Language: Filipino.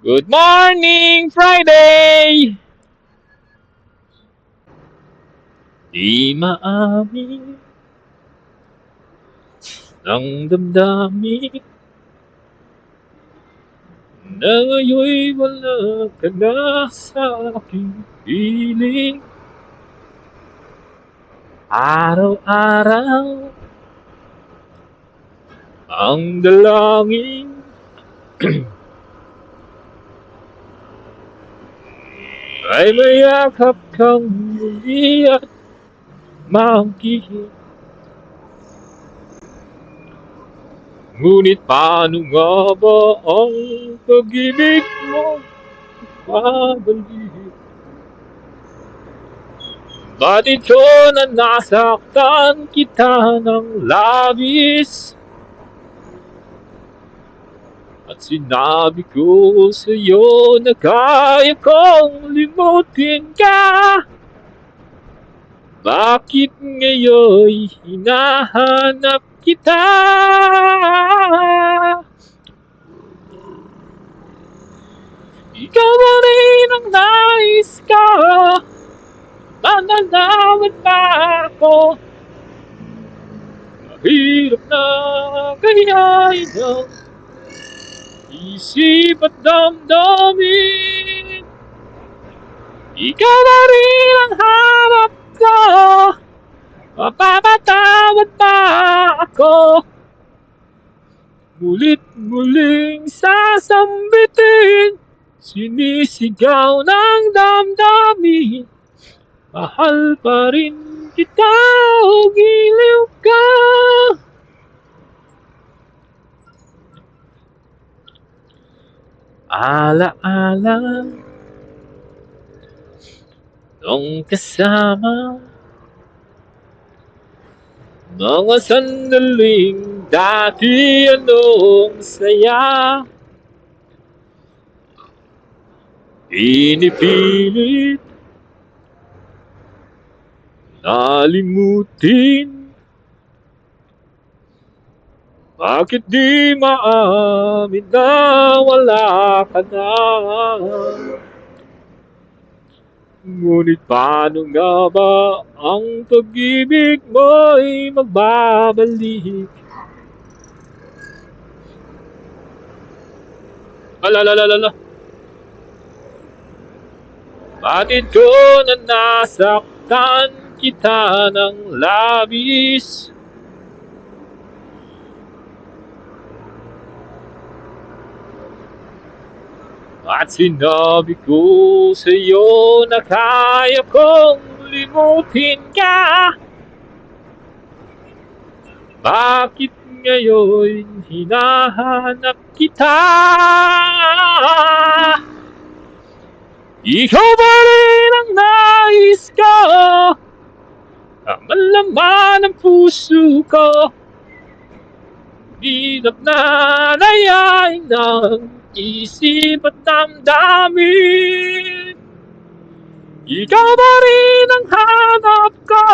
Good morning, Friday! Di maamin ng damdamin na ngayon'y wala ka na sa aking piling. Araw-araw ang dalangin ay mayakap kang at makikita. Ngunit paano nga ba ang pag-ibig mo babalik? Bakit ko na nasaktan kita ng labis? At sinabi ko sa'yo na kaya kong limutin ka. Bakit ngayon hinahanap kita? Ikaw na rin ang nais ko Mananawin pa ako. Mahirap na kayain ang Isip at damdamin Ikaw na rin ang harap ko. Mapapatawad pa ako. Mulit muling sasambitin Sinisigaw ng damdamin. Mahal pa rin kita o giliw ka Ala-ala Nung kasama Mga sandaling dati anong saya. Inipilit Nalimutin. Bakit di maamin na wala ka na? Ngunit paano nga ba ang pag-ibig mo'y magbabalik? Alalalala. Bakit ko na nasaktan kita ng labis? At sinabi ko sa na kaya kong limutin ka Bakit ngayon hinahanap kita? Ikaw ba rin ang nais ko? Ang malaman ng puso ko Di na nayain ng isip at damdamin Ikaw ba rin ang hanap ko?